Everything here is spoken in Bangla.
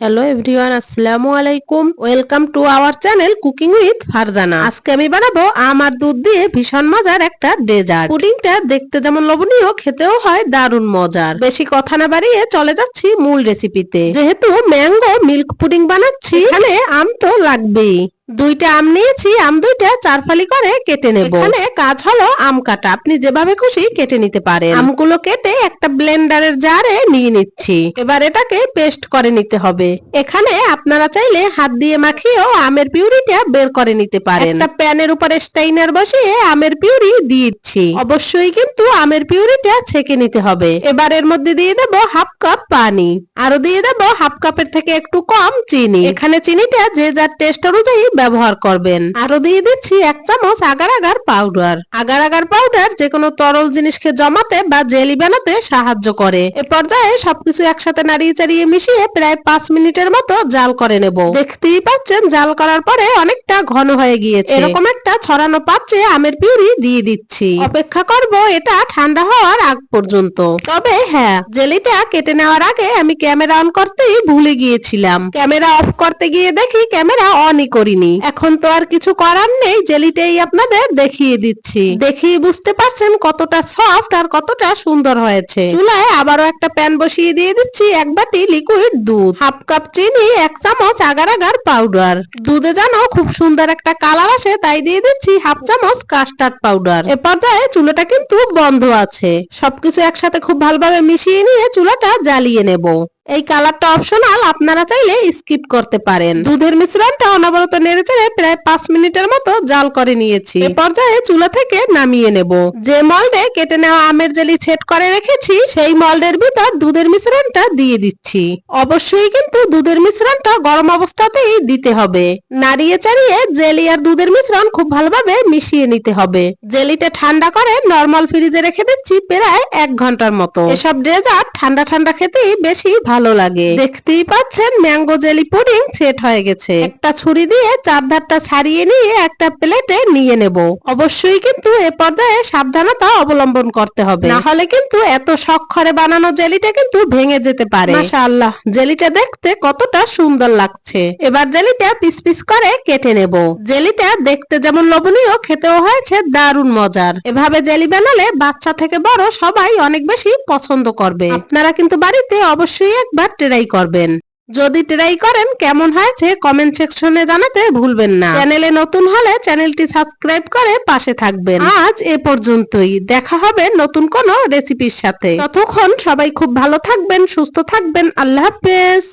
হ্যালো এভরিওয়ান আসসালামু আলাইকুম welcome to our channel cooking with Farzana আজকে আমি বানাবো আম আর দুধ দিয়ে ভীষণ মজার একটা ডেজার্ট পুডিংটা দেখতে যেমন লবণীয় খেতেও হয় দারুণ মজার। বেশি কথা না বাড়িয়ে চলে যাচ্ছি মূল রেসিপিতে যেহেতু ম্যাঙ্গো মিল্ক পুডিং বানাচ্ছি, এখানে আম তো লাগবেই। দুইটা আম নিয়েছি আম দুইটা চার ফালি করে কেটে নেব। এখানে কাজ হলো আম কাটা। আপনি যেভাবে খুশি কেটে নিতে পারেন। আমগুলো কেটে একটা ব্লেন্ডারের জারে নিয়ে নিচ্ছি। এবার এটাকে পেস্ট করে নিতে হবে। এখানে আপনারা চাইলে হাত দিয়ে মাখিয়েও আমের পিউরিটা বের করে নিতে পারেন। একটা প্যানের উপরে স্টাইনার বসিয়ে আমের পিউরি দিচ্ছি অবশ্যই কিন্তু আমের পিউরিটা ছেঁকে নিতে হবে। এবার এর মধ্যে দিয়ে দেব হাফ কাপ পানি। আরও দিয়ে দেব হাফ কাপের থেকে একটু কম চিনি। এখানে চিনিটা যে যার টেস্ট অনুযায়ী ব্যবহার করবেন। আরও দিয়ে দিচ্ছি এক চামচ agar agar powder agar agar powder যে কোনো তরল জিনিসকে জমাতে বা জেলি বানাতে সাহায্য করে। এ পর্যায়ে সবকিছু একসাথে নাড়িয়ে চাড়িয়ে মিশিয়ে প্রায় পাঁচ মিনিটের মতো জাল করে নেব। দেখতেই পাচ্ছেন জাল করার পরে অনেকটা ঘন হয়ে গিয়েছে। এরকম একটা ছড়ানো পাত্রে আমের পিউরি দিয়ে দিচ্ছি। অপেক্ষা করব এটা ঠান্ডা হওয়ার আগ পর্যন্ত। তবে হ্যাঁ জেলিটা কেটে নেওয়ার আগে আমি ক্যামেরা অন করতেই ভুলে গিয়েছিলাম। ক্যামেরা অফ করতে গিয়ে দেখি ক্যামেরা অনই করিনি। এখন তো আর কিছু করার নেই, জেলিটাই আপনাদের দেখিয়ে দিচ্ছি। দেখেই বুঝতে পারছেন কতটা সফট আর কতটা সুন্দর হয়েছে। চুলায় আবারও একটা প্যান বসিয়ে দিয়ে দিচ্ছি এক বাটি লিকুইড দুধ, হাফ কাপ চিনি, এক চামচ আগার আগার পাউডার দুধে যেন খুব সুন্দর একটা কালার আসে, তাই দিয়ে দিচ্ছি হাফ চামচ কাস্টার্ড পাউডার এ পর্যায়ে চুলাটা কিন্তু বন্ধ আছে। সবকিছু একসাথে খুব ভালোভাবে মিশিয়ে নিয়ে চুলাটা জ্বালিয়ে নেব। এই কালারটা অপশনাল আপনারা চাইলে স্কিপ করতে পারেন। দুধের মিশ্রণটা অনবরত নেড়ে চেড়ে প্রায় পাঁচ মিনিটের মতো জাল করে নিয়েছি। এ পর্যায়ে চুলা থেকে নামিয়ে নেব। যে মল্ডে কেটে নেওয়া আমের জেলি সেট করে রেখেছি, সেই মল্ডের ভিতর দুধের মিশ্রণটা দিয়ে দিচ্ছি। অবশ্যই কিন্তু দুধের মিশ্রণটা গরম অবস্থাতেই দিতে হবে। নাড়িয়ে চাড়িয়ে জেলি আর দুধের মিশ্রণ খুব ভালোভাবে মিশিয়ে নিতে হবে। জেলিটা ঠান্ডা করে নর্মাল ফ্রিজে রেখে দিচ্ছি প্রায় এক ঘণ্টার মতো। এসব ডেজার্ট ঠান্ডা ঠান্ডা খেতেই বেশি ভালো লাগে। দেখতেই পাচ্ছেন ম্যাঙ্গো জেলি পুডিং সেট হয়ে গেছে। একটা ছুরি দিয়ে চারধারটা ছাড়িয়ে নিয়ে একটা প্লেটে নিয়ে নেব। অবশ্যই কিন্তু এ পর্যায়ে সাবধানতা অবলম্বন করতে হবে। না হলে কিন্তু এত শখরে বানানো জেলিটা কিন্তু ভেঙে যেতে পারে। মাশাআল্লাহ। জেলিটা দেখতে কতটা সুন্দর লাগছে। এবার জেলিটা পিস পিস করে কেটে নেব। জেলিটা দেখতে যেমন লবণীয় খেতেও হয়েছে দারুণ মজার। এভাবে জেলি বানালে বাচ্চা থেকে বড় সবাই অনেক বেশি পছন্দ করবে। আপনারা কিন্তু বাড়িতে অবশ্যই একবার ট্রাই করবেন। যদি ট্রাই করেন কেমন হয়েছে কমেন্ট সেকশনে জানাতে ভুলবেন না। চ্যানেলে নতুন হলে চ্যানেলটি সাবস্ক্রাইব করে পাশে থাকবেন। আজ এ পর্যন্তই। দেখা হবে নতুন কোন রেসিপির সাথে। ততক্ষণ সবাই খুব ভালো থাকবেন, সুস্থ থাকবেন। আল্লাহ হাফেজ।